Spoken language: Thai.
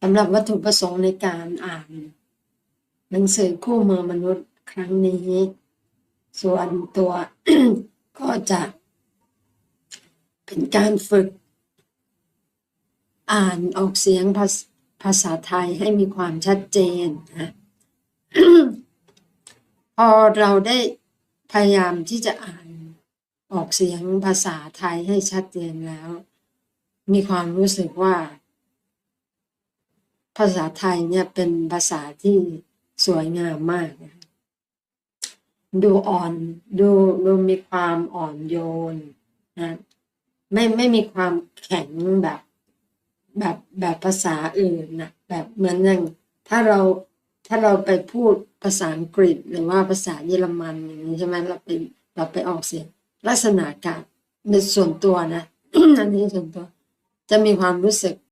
สำหรับวัตถุประสงค์ในการอ่าน หนังสือคู่มือมนุษย์ครั้งนี้ ส่วนตัวก็จะเป็นการฝึก อ่านออกเสียงภาษภาษาไทยให้มีความชัดเจนนะพอเราได้พยายามที่จะอ่านออกเสียงภาษาไทยให้ชัดเจนแล้ว มีความรู้สึกว่า ภาษาไทยเนี่ยเป็นภาษาที่สวยงามมากนะดูอ่อนดูดูมีความอ่อนโยนนะไม่ไม่มีความแข็งแบบแบบแบบภาษาอื่นนะแบบเหมือนอย่างถ้าเราถ้าเราไปพูดภาษาอังกฤษหรือว่าภาษาเยอรมันอย่างนี้ใช่ไหมเราไปเราไปออกเสียงลักษณะการในส่วนตัวนะอันนี้ส่วนตัวจะมีความรู้สึก